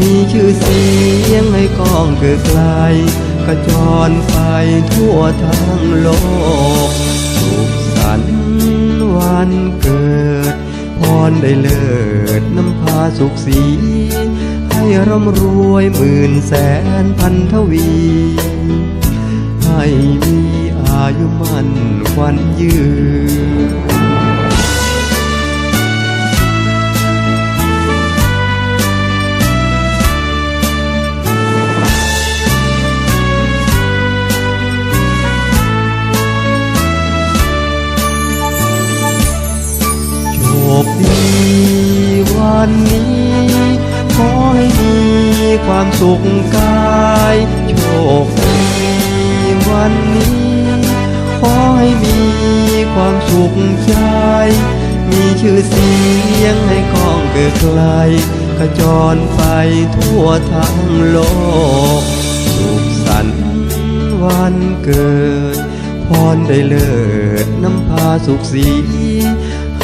มีชื่อเสียงให้กองเกิดไกลกระจรไปทั่วทั้งโลกสุขสันต์วันเกิด พรได้เลิศน้ำพาสุขสี ให้ร่ำรวยหมื่นแสนพันทวี ให้มีอายุมั่นควันยืน วันนี้ ขอให้มีความสุขกายโชคดีวันนี้ ขอให้มีความสุขใจ มีชื่อเสียงให้กองเกิดไกลกระจรไปทั่วทั้งโลก สุขสันต์วันเกิด พรได้เลิศน้ำพาสุขสี